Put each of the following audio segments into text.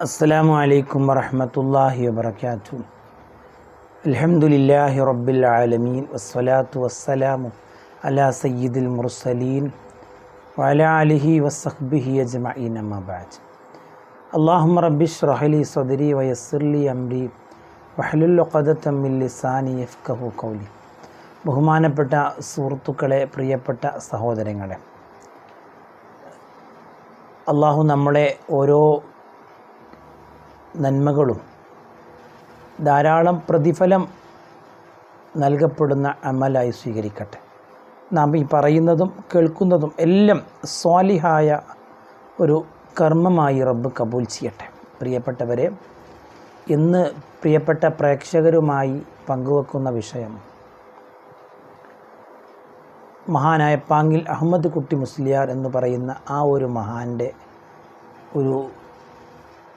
السلام عليكم ورحمة الله وبركاته الحمد لله رب العالمين والصلاة والسلام على سيد المرسلين وعلى آله وصحبه أجمعين أما بعد اللهم رب اشرح لي صدري ويسر لي أمري വഹലുൽ ഖദത്തം മിൻ ലിസാനി യഫ്കഹു കൗലി ബഹുമാനപ്പെട്ട സുഹൃത്തുക്കളെ പ്രിയപ്പെട്ട സഹോദരങ്ങളെ അള്ളാഹു നമ്മളെ ഓരോ നന്മകളും ധാരാളം പ്രതിഫലം നൽകപ്പെടുന്ന അമലായി സ്വീകരിക്കട്ടെ. നാം ഈ പറയുന്നതും കേൾക്കുന്നതും എല്ലാം സ്വാലിഹായ ഒരു കർമ്മമായി റബ്ബ് കബൂൽ ചെയ്യട്ടെ. പ്രിയപ്പെട്ടവരെ ഇന്ന് പ്രിയപ്പെട്ട പ്രേക്ഷകരുമായി പങ്കുവെക്കുന്ന വിഷയം മഹാനായ പാങ്ങിൽ അഹമ്മദ് കുട്ടി മുസ്ലിയാർ എന്ന് പറയുന്ന ആ ഒരു മഹാന്റെ ഒരു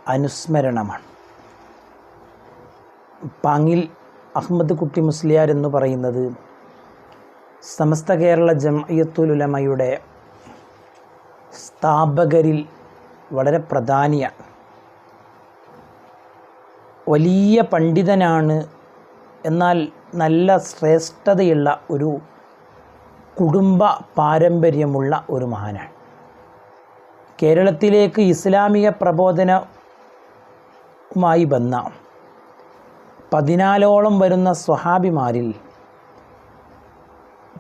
അനുസ്മരണമാണ്. പാങ്ങിൽ അഹമ്മദ് കുട്ടി മുസ്ലിയാർ എന്ന് പറയുന്നത് സമസ്ത കേരള ജമയത്തുലുലമയുടെ സ്ഥാപകരിൽ വളരെ പ്രധാനിയാണ്. വലിയ പണ്ഡിതനാണ് എന്നാൽ നല്ല ശ്രേഷ്ഠതയുള്ള ഒരു കുടുംബ പാരമ്പര്യമുള്ള ഒരു മഹാനാണ്. കേരളത്തിലേക്ക് ഇസ്ലാമിക പ്രബോധനവുമായി വന്ന പതിനാലോളം വരുന്ന സ്വഹാബിമാരിൽ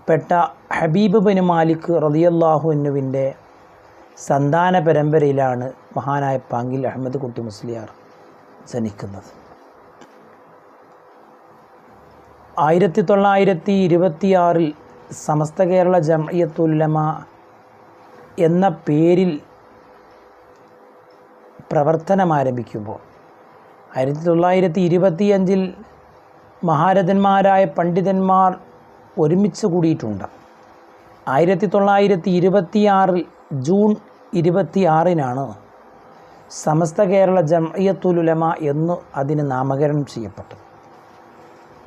പെട്ട ഹബീബ് ബിൻ മാലിക് റതിയല്ലാഹുവിന്റെ സന്താന പരമ്പരയിലാണ് മഹാനായ പാങ്കിൽ അഹമ്മദ് കുട്ടി മുസ്ലിയാർ ജനിക്കുന്നത്. ആയിരത്തി തൊള്ളായിരത്തി ഇരുപത്തിയാറിൽ സമസ്ത കേരള ജമയത്തുല്ലമ എന്ന പേരിൽ പ്രവർത്തനം ആരംഭിക്കുമ്പോൾ ആയിരത്തി തൊള്ളായിരത്തി ഇരുപത്തിയഞ്ചിൽ മഹാരഥന്മാരായ പണ്ഡിതന്മാർ ഒരുമിച്ച് കൂടിയിട്ടുണ്ട്. ആയിരത്തി തൊള്ളായിരത്തി ഇരുപത്തിയാറിൽ ജൂൺ ഇരുപത്തിയാറിനാണ് സമസ്ത കേരള ജമയത്തുലുലമ എന്ന് അതിന് നാമകരണം ചെയ്യപ്പെട്ടത്.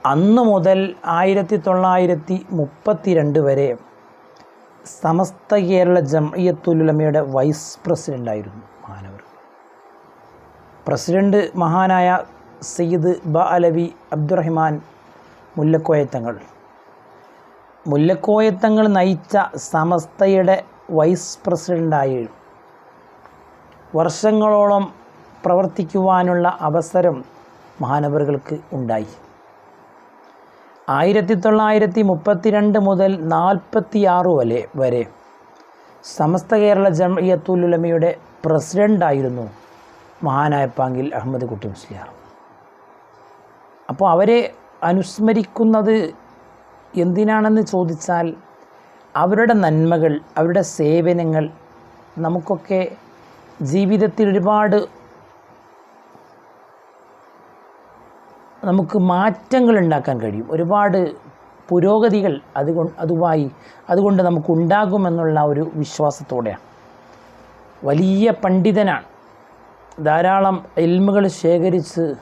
അന്ന് മുതൽ ആയിരത്തി തൊള്ളായിരത്തി മുപ്പത്തിരണ്ട് വരെ സമസ്ത കേരള ജമയത്തുലുലമയുടെ വൈസ് പ്രസിഡന്റായിരുന്നു പ്രസിഡന്റ് മഹാനായ സയ്യിദ് ബ അലവി അബ്ദുറഹിമാൻ മുല്ലക്കോയത്തങ്ങൾ. മുല്ലക്കോയത്തങ്ങൾ നയിച്ച സമസ്തയുടെ വൈസ് പ്രസിഡന്റായി വർഷങ്ങളോളം പ്രവർത്തിക്കുവാനുള്ള അവസരം മഹാനവറുകൾക്ക് ഉണ്ടായി. ആയിരത്തി തൊള്ളായിരത്തി മുപ്പത്തിരണ്ട് മുതൽ നാൽപ്പത്തിയാറ് വരെ വരെ സമസ്ത കേരള ജംഇയത്തുലുലമയുടെ പ്രസിഡന്റായിരുന്നു മഹാനായ പാങ്കിൽ അഹമ്മദ് കുട്ടി മുസ്ലിയാർ. അപ്പോൾ അവരെ അനുസ്മരിക്കുന്നത് എന്തിനാണെന്ന് ചോദിച്ചാൽ അവരുടെ നന്മകൾ അവരുടെ സേവനങ്ങൾ നമുക്കൊക്കെ ജീവിതത്തിൽ ഒരുപാട് നമുക്ക് മാറ്റങ്ങൾ ഉണ്ടാക്കാൻ കഴിയും. ഒരുപാട് പുരോഗതികൾ അതുകൊണ്ട് അതുമായി അതുകൊണ്ട് നമുക്കുണ്ടാകുമെന്നുള്ള ഒരു വിശ്വാസത്തോടെയാണ്. വലിയ പണ്ഡിതനാണ്. ധാരാളം എൽമുകൾ ശേഖരിച്ച്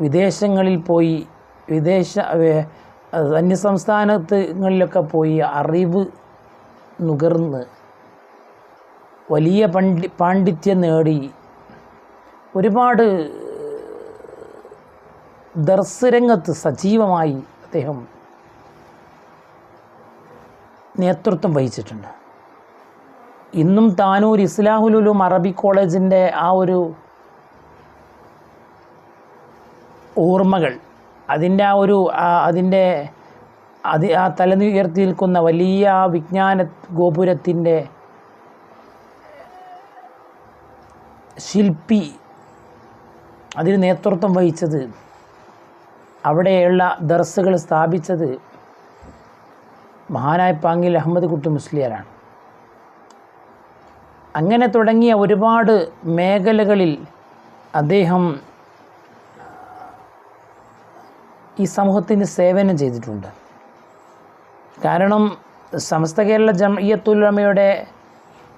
വിദേശങ്ങളിൽ പോയി വിദേശ അന്യസംസ്ഥാനങ്ങളിലൊക്കെ പോയി അറിവ് നുകർന്ന് വലിയ പണ്ഡി പാണ്ഡിത്യം നേടി. ഒരുപാട് ദർശരംഗത്ത് സജീവമായി അദ്ദേഹം നേതൃത്വം വഹിച്ചിട്ടുണ്ട്. ഇന്നും താനൂർ ഇസ്ലാഹുലുലും അറബി കോളേജിന്റെ ആ ഒരു ഓർമ്മകൾ അതിന്റെ ആ ഒരു അതിന്റെ അത് ആ തലനുയർത്തി നിൽക്കുന്ന വലിയ വിജ്ഞാന ഗോപുരത്തിന്റെ ശില്പി അതിന് നേതൃത്വം വഹിച്ചത് അവിടെയുള്ള ദർസുകൾ സ്ഥാപിച്ചത് മഹാനായ പാങ്കിൽ അഹമ്മദ് കുട്ടി മുസ്ലിയാരാണ്. അങ്ങനെ തുടങ്ങിയ ഒരുപാട് മേഖലകളിൽ അദ്ദേഹം ഈ സമൂഹത്തിന് സേവനം ചെയ്തിട്ടുണ്ട്. കാരണം സമസ്ത കേരള ജമയത്തുലമയുടെ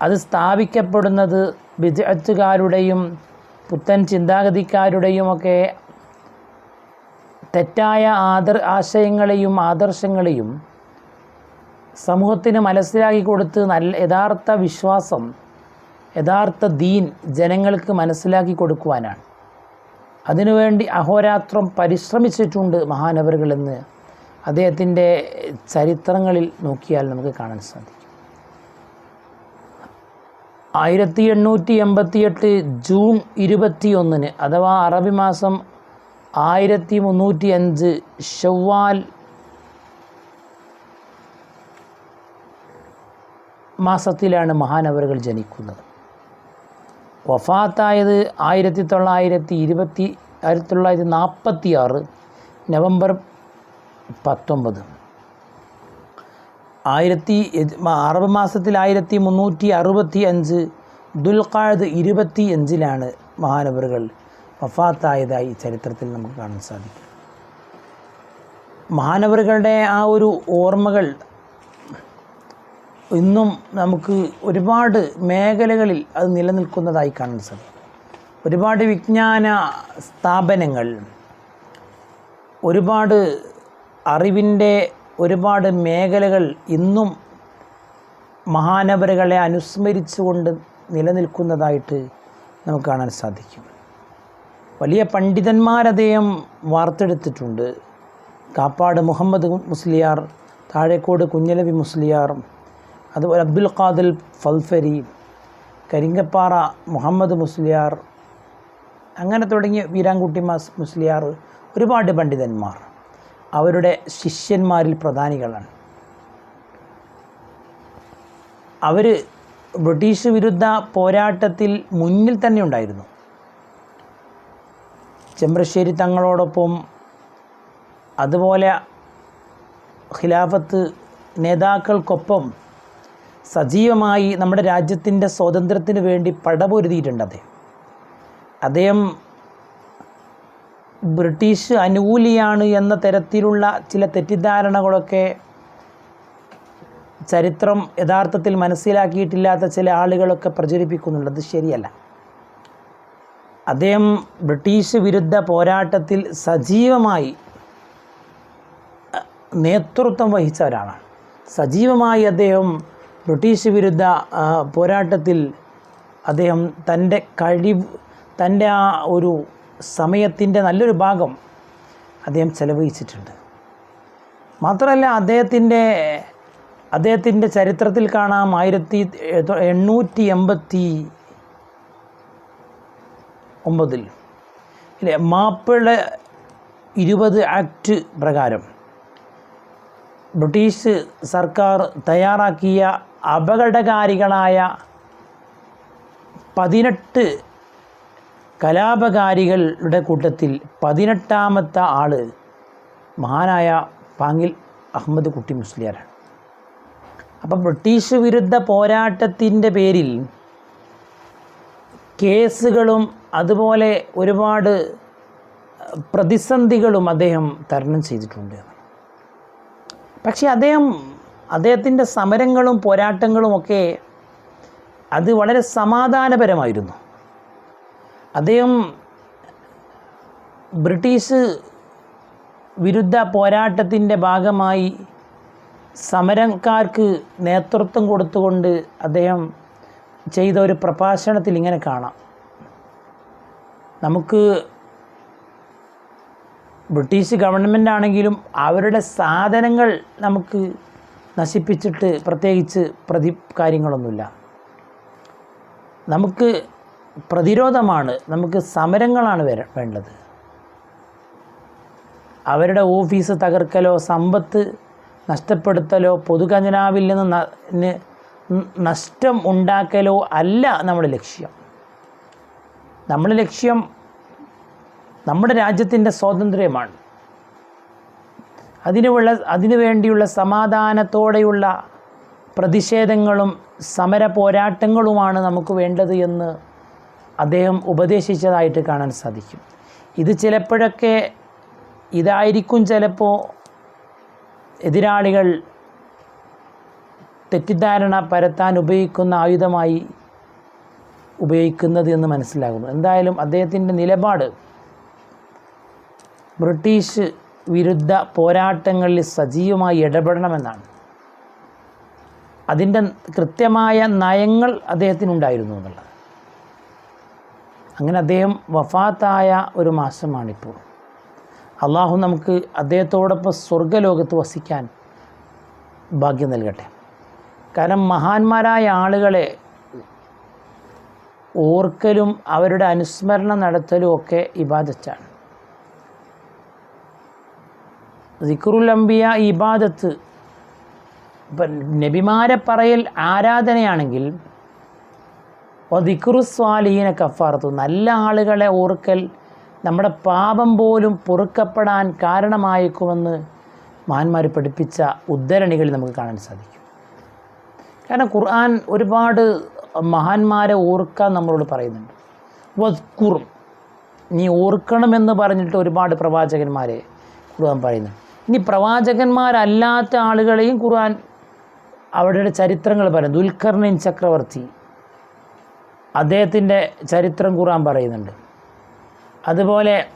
അത് സ്ഥാപിക്കപ്പെടുന്നത് വിദഗ്ധക്കാരുടെയും പുത്തൻ ചിന്താഗതിക്കാരുടെയും ഒക്കെ തെറ്റായ ആദർ ആശയങ്ങളെയും ആദർശങ്ങളെയും സമൂഹത്തിന് മനസ്സിലാക്കി കൊടുത്ത് നല്ല യഥാർത്ഥ വിശ്വാസം യഥാർത്ഥ ദീൻ ജനങ്ങൾക്ക് മനസ്സിലാക്കി കൊടുക്കുവാനാണ്. അതിനുവേണ്ടി അഹോരാത്രം പരിശ്രമിച്ചിട്ടുണ്ട് മഹാനവറുകളെന്ന് അദ്ദേഹത്തിന്റെ ചരിത്രങ്ങളിൽ നോക്കിയാൽ നമുക്ക് കാണാൻ സാധിക്കും. ആയിരത്തി എണ്ണൂറ്റി എൺപത്തിയെട്ട് ജൂൺ ഇരുപത്തി ഒന്നിന് അഥവാ അറബി മാസം ആയിരത്തി മുന്നൂറ്റി അഞ്ച് ഷവ്വാൽ മാസത്തിലാണ് മഹാനവറുകൾ ജനിക്കുന്നത്. വഫാത്തായത് ആയിരത്തി തൊള്ളായിരത്തി ഇരുപത്തി ആയിരത്തി തൊള്ളായിരത്തി നാൽപ്പത്തി ആറ് നവംബർ പത്തൊമ്പത്. ആയിരത്തി അറബ് മാസത്തിൽ ആയിരത്തി മുന്നൂറ്റി അറുപത്തി അഞ്ച് ദുൽഖാഴ് ഇരുപത്തി അഞ്ചിലാണ് മഹാനവറുകൾ വഫാത്തായതായി ചരിത്രത്തിൽ നമുക്ക് കാണാൻ സാധിക്കും. മഹാനവറുകളുടെ ആ ഒരു ഓർമ്മകൾ ഇന്നും നമുക്ക് ഒരുപാട് മേഖലകളിൽ അത് നിലനിൽക്കുന്നതായി കാണാൻ സാധിക്കും ഒരുപാട് വിജ്ഞാന സ്ഥാപനങ്ങൾ ഒരുപാട് അറിവിന്റെ ഒരുപാട് മേഖലകൾ ഇന്നും മഹാനവറുകളെ അനുസ്മരിച്ചുകൊണ്ട് നിലനിൽക്കുന്നതായിട്ട് നമുക്ക് കാണാൻ സാധിക്കും. വലിയ പണ്ഡിതന്മാരദ്ദേഹം വാർത്തെടുത്തിട്ടുണ്ട്. കാപ്പാട് മുഹമ്മദ് മുസ്ലിയാർ താഴേക്കോട് കുഞ്ഞലവി മുസ്ലിയാർ അതുപോലെ അബ്ദുൽ ഖാദിൽ ഫൽഫരി കരിങ്കപ്പാറ മുഹമ്മദ് മുസ്ലിയാർ അങ്ങനെ തുടങ്ങിയ വീരാൻകുട്ടി മാസ് മുസ്ലിയാർ ഒരുപാട് പണ്ഡിതന്മാർ. അവരുടെ ശിഷ്യന്മാരിൽ പ്രധാനികളാണ്. അവർ ബ്രിട്ടീഷ് വിരുദ്ധ പോരാട്ടത്തിൽ മുന്നിൽ തന്നെ ഉണ്ടായിരുന്നു. ചെമ്പ്രശ്ശേരി തങ്ങളോടൊപ്പം അതുപോലെ ഖിലാഫത്ത് നേതാക്കൾക്കൊപ്പം സജീവമായി നമ്മുടെ രാജ്യത്തിന്റെ സ്വാതന്ത്ര്യത്തിന് വേണ്ടി പടപൊരുതിയിട്ടുണ്ട് അദ്ദേഹം. അദ്ദേഹം ബ്രിട്ടീഷ് അനുകൂലിയാണ് എന്ന തരത്തിലുള്ള ചില തെറ്റിദ്ധാരണകളൊക്കെ ചരിത്രം യഥാർത്ഥത്തിൽ മനസ്സിലാക്കിയിട്ടില്ലാത്ത ചില ആളുകളൊക്കെ പ്രചരിപ്പിക്കുന്നുണ്ട്. അത് ശരിയല്ല. അദ്ദേഹം ബ്രിട്ടീഷ് വിരുദ്ധ പോരാട്ടത്തിൽ സജീവമായി നേതൃത്വം വഹിച്ചവരാണ് സജീവമായി അദ്ദേഹം ബ്രിട്ടീഷ് വിരുദ്ധ പോരാട്ടത്തിൽ അദ്ദേഹം തന്റെ കഴിവ് തന്റെ ആ ഒരു സമയത്തിന്റെ നല്ലൊരു ഭാഗം അദ്ദേഹം ചെലവഴിച്ചിട്ടുണ്ട്. മാത്രമല്ല അദ്ദേഹത്തിന്റെ അദ്ദേഹത്തിന്റെ ചരിത്രത്തിൽ കാണാം ആയിരത്തി എണ്ണൂറ്റി എൺപത്തി ഒമ്പതിൽ. ഇല്ലേ മാപ്പിള ഇരുപത് ആക്ട് പ്രകാരം ബ്രിട്ടീഷ് സർക്കാർ തയ്യാറാക്കിയ അപകടകാരികളായ പതിനെട്ട് കലാപകാരികളുടെ കൂട്ടത്തിൽ പതിനെട്ടാമത്തെ ആൾ മഹാനായ പാങ്ങിൽ അഹമ്മദ് കുട്ടി മുസ്ലിയാരാണ്. അപ്പം ബ്രിട്ടീഷ് വിരുദ്ധ പോരാട്ടത്തിന്റെ പേരിൽ കേസുകളും അതുപോലെ ഒരുപാട് പ്രതിസന്ധികളും അദ്ദേഹം തരണം ചെയ്തിട്ടുണ്ട്. പക്ഷേ അദ്ദേഹം അദ്ദേഹത്തിന്റെ സമരങ്ങളും പോരാട്ടങ്ങളും ഒക്കെ അത് വളരെ സമാധാനപരമായിരുന്നു. അദ്ദേഹം ബ്രിട്ടീഷ് വിരുദ്ധ പോരാട്ടത്തിന്റെ ഭാഗമായി സമരക്കാർക്ക് നേതൃത്വം കൊടുത്തുകൊണ്ട് അദ്ദേഹം ചെയ്ത ഒരു പ്രഭാഷണത്തിൽ ഇങ്ങനെ കാണാം. നമുക്ക് ബ്രിട്ടീഷ് ഗവൺമെന്റ് ആണെങ്കിലും അവരുടെ സാധനങ്ങൾ നമുക്ക് നശിപ്പിച്ചിട്ട് പ്രത്യേകിച്ച് പ്രതി കാര്യങ്ങളൊന്നുമില്ല. നമുക്ക് പ്രതിരോധമാണ് നമുക്ക് സമരങ്ങളാണ് വര വേണ്ടത്. അവരുടെ ഓഫീസ് തകർക്കലോ സമ്പത്ത് നഷ്ടപ്പെടുത്തലോ പൊതുഖജനാവിൽ നിന്ന് നഷ്ടം ഉണ്ടാക്കലോ അല്ല നമ്മുടെ ലക്ഷ്യം. നമ്മുടെ ലക്ഷ്യം നമ്മുടെ രാജ്യത്തിന്റെ സ്വാതന്ത്ര്യമാണ്. അതിനുള്ള അതിനു വേണ്ടിയുള്ള സമാധാനത്തോടെയുള്ള പ്രതിഷേധങ്ങളും സമര പോരാട്ടങ്ങളുമാണ് നമുക്ക് വേണ്ടത് എന്ന് അദ്ദേഹം ഉപദേശിച്ചതായിട്ട് കാണാൻ സാധിക്കും. ഇത് ചിലപ്പോഴൊക്കെ ഇതായിരിക്കും ചിലപ്പോൾ എതിരാളികൾ തെറ്റിദ്ധാരണ പരത്താൻ ഉപയോഗിക്കുന്ന ആയുധമായി ഉപയോഗിക്കുന്നത് എന്ന് മനസ്സിലാകുന്നു. എന്തായാലും അദ്ദേഹത്തിന്റെ നിലപാട് ബ്രിട്ടീഷ് വിരുദ്ധ പോരാട്ടങ്ങളിൽ സജീവമായി ഇടപെടണമെന്നാണ്. അതിന്റെ കൃത്യമായ നയങ്ങൾ അദ്ദേഹത്തിനുണ്ടായിരുന്നു എന്നുള്ളത്. അങ്ങനെ അദ്ദേഹം വഫാത്തായ ഒരു മാസമാണിപ്പോൾ. അള്ളാഹു നമുക്ക് അദ്ദേഹത്തോടൊപ്പം സ്വർഗലോകത്ത് വസിക്കാൻ ഭാഗ്യം നൽകട്ടെ. കാരണം മഹാന്മാരായ ആളുകളെ ഓർക്കലും അവരുടെ അനുസ്മരണം നടത്തലും ഒക്കെ ഇബാദത്താണ്. അംബിയ ഇബാദത്ത്. ഇപ്പം നബിമാരെ പറയൽ ആരാധനയാണെങ്കിൽ ദിക്കുറു സ്വാലീന കഫാർത്തു നല്ല ആളുകളെ ഓർക്കൽ നമ്മുടെ പാപം പോലും പൊറുക്കപ്പെടാൻ കാരണമായേക്കുമെന്ന് മഹാന്മാർ പഠിപ്പിച്ച ഉദ്ധരണികൾ നമുക്ക് കാണാൻ സാധിക്കും. കാരണം ഖുർആൻ ഒരുപാട് മഹാന്മാരെ ഓർക്കാൻ നമ്മളോട് പറയുന്നുണ്ട്. വസ്കുറും നീ ഓർക്കണമെന്ന് പറഞ്ഞിട്ട് ഒരുപാട് പ്രവാചകന്മാരെ ഖുർആൻ പറയുന്നു ഇനി പ്രവാചകന്മാരല്ലാത്ത ആളുകളെയും ഖുർആൻ അവരുടെ ചരിത്രങ്ങൾ പറയുന്നു. ദുൽഖർണിൻ ചക്രവർത്തി അദ്ദേഹത്തിന്റെ ചരിത്രം ഖുർആൻ പറയുന്നുണ്ട്. അതുപോലെ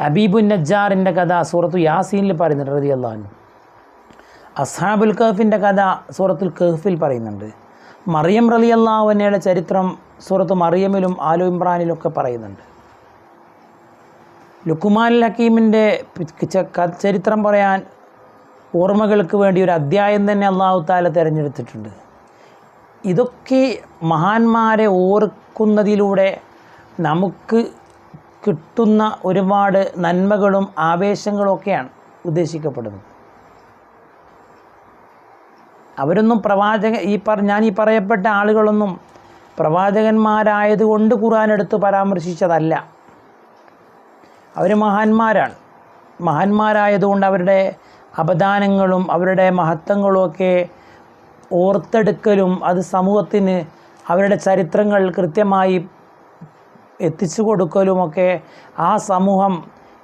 അബീബുൻ നജ്ജാറിന്റെ കഥ സൂറത്തു യാസീനിൽ പറയുന്നുണ്ട് റതി അള്ളാഹു അസ്ഹാബുൽ കഹഫിന്റെ കഥ സൂറത്തുൽ കഹഫിൽ പറയുന്നുണ്ട്. മറിയം റലി അള്ളാഹുവിനയുടെ ചരിത്രം സൂറത്ത് മറിയമിലും ആലു ഇമ്രാനിലും ഒക്കെ പറയുന്നുണ്ട്. ലുക്കുമാൻ ഹക്കീമിന്റെ ചരിത്രം പറയാൻ ഓർമ്മകൾക്ക് വേണ്ടി ഒരു അധ്യായം തന്നെ അള്ളാഹു താല തിരഞ്ഞെടുത്തിട്ടുണ്ട്. ഇതൊക്കെ മഹാന്മാരെ ഓർക്കുന്നതിലൂടെ നമുക്ക് കിട്ടുന്ന ഒരുപാട് നന്മകളും ആവേശങ്ങളൊക്കെയാണ് ഉദ്ദേശിക്കപ്പെടുന്നത്. അവരൊന്നും പ്രവാചക ഈ പറ ഞാൻ ഈ പറയപ്പെട്ട ആളുകളൊന്നും പ്രവാചകന്മാരായതുകൊണ്ട് ഖുർആൻ എടുത്ത് പരാമർശിച്ചതല്ല. അവർ മഹാന്മാരാണ്. മഹാന്മാരായതുകൊണ്ട് അവരുടെ അപദാനങ്ങളും അവരുടെ മഹത്വങ്ങളും ഒക്കെ ഓർത്തെടുക്കലും അത് സമൂഹത്തിന് അവരുടെ ചരിത്രങ്ങൾ കൃത്യമായി എത്തിച്ചു കൊടുക്കലുമൊക്കെ ആ സമൂഹം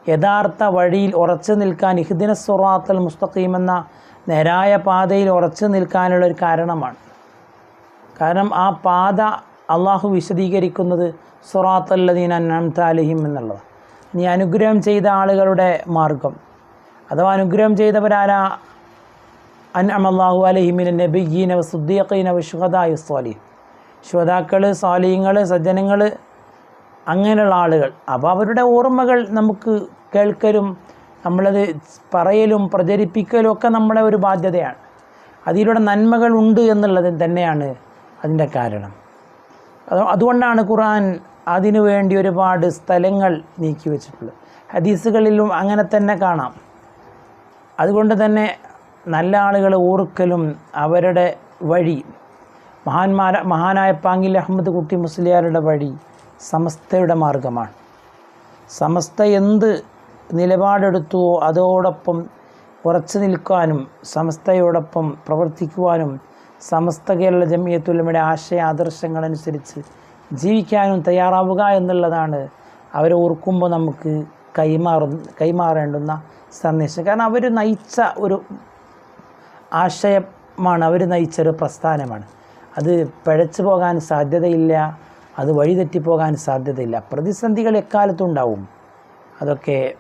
യഥാർത്ഥ വഴിയിൽ ഉറച്ചു നിൽക്കാൻ ഇഹ്ദിന സുറാത്തൽ മുസ്തഖീം എന്ന നേരായ പാതയിൽ ഉറച്ചു നിൽക്കാനുള്ള ഒരു കാരണമാണ്. കാരണം ആ പാത അള്ളാഹു വിശദീകരിക്കുന്നത് സുറാത്തല്ലദീൻ അന്നാം താലിഹിം എന്നുള്ളത് നീ അനുഗ്രഹം ചെയ്ത ആളുകളുടെ മാർഗം. അഥവാ അനുഗ്രഹം ചെയ്തവരാരാ? അൻ അമല്ലാഹു അലഹിമിൻ നബിയീന സുദ്ദീഖീന വിഷുഹദായു സ്വാലി ശ്രോതാക്കൾ സ്വാലീങ്ങൾ സജ്ജനങ്ങൾ അങ്ങനെയുള്ള ആളുകൾ. അപ്പോൾ അവരുടെ ഓർമ്മകൾ നമുക്ക് കേൾക്കലും നമ്മളത് പറയലും പ്രചരിപ്പിക്കലും ഒക്കെ നമ്മുടെ ഒരു ബാധ്യതയാണ്. അതിലൂടെ നന്മകൾ ഉണ്ട് എന്നുള്ളത് തന്നെയാണ് അതിന്റെ കാരണം. അതുകൊണ്ടാണ് ഖുർആൻ അതിനു വേണ്ടി ഒരുപാട് സ്ഥലങ്ങൾ നീക്കി വെച്ചിട്ടുള്ളത് ഹദീസുകളിലും അങ്ങനെ തന്നെ കാണാം. അതുകൊണ്ട് തന്നെ നല്ല ആളുകളെ ഓർക്കലും അവരുടെ വഴി മഹാന്മാര മഹാനായ പാങ്കിൽ അഹമ്മദ് കുട്ടി മുസ്ലിയാരുടെ വഴി സമസ്തയുടെ മാർഗമാണ്. സമസ്ത എന്ത് നിലപാടെടുത്തുവോ അതോടൊപ്പം ഉറച്ചു നിൽക്കാനും സമസ്തയോടൊപ്പം പ്രവർത്തിക്കുവാനും സമസ്ത കേരള ജമിയത്തുലമയുടെ ആശയ ആദർശങ്ങളനുസരിച്ച് ജീവിക്കാനും തയ്യാറാവുക എന്നുള്ളതാണ് അവരെ ഓർക്കുമ്പോൾ നമുക്ക് കൈമാറു കൈമാറേണ്ടുന്ന സന്ദേശം. കാരണം അവർ നയിച്ച ഒരു ആശയമാണ് അവർ നയിച്ച ഒരു പ്രസ്ഥാനമാണ്. അത് പിഴച്ചു പോകാൻ സാധ്യതയില്ല അത് വഴിതെറ്റിപ്പോകാൻ സാധ്യതയില്ല. പ്രതിസന്ധികൾ എക്കാലത്തും ഉണ്ടാവും. അതൊക്കെ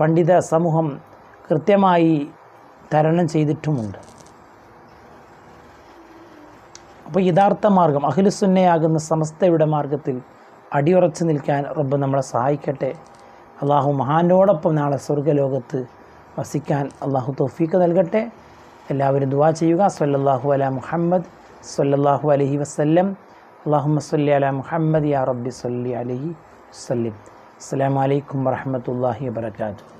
പണ്ഡിത സമൂഹം കൃത്യമായി തരണം ചെയ്തിട്ടുമുണ്ട്. അപ്പോൾ യഥാർത്ഥ മാർഗം അഖിലുസുന്നയാകുന്ന സമസ്തയുടെ മാർഗത്തിൽ അടിയുറച്ചു നിൽക്കാൻ റബ്ബ് നമ്മളെ സഹായിക്കട്ടെ. അള്ളാഹു മഹാനോടൊപ്പം നാളെ സ്വർഗലോകത്ത് വസിക്കാൻ അള്ളാഹു തൗഫീക്ക് നൽകട്ടെ. എല്ലാവരും ദുവാ ചെയ്യുക. സല്ലല്ലാഹു അല മുഹമ്മദ് സല്ലല്ലാഹു അലഹി വസല്ലം. അള്ളാഹുമ്മ സല്ലി അല മുഹമ്മദ് യാ റബ്ബി സല്ലി അലഹി വസല്ലം. അസ്സാം അലൈക്കും വറഹ്മത്തുള്ളാഹി വബറകാതുഹു.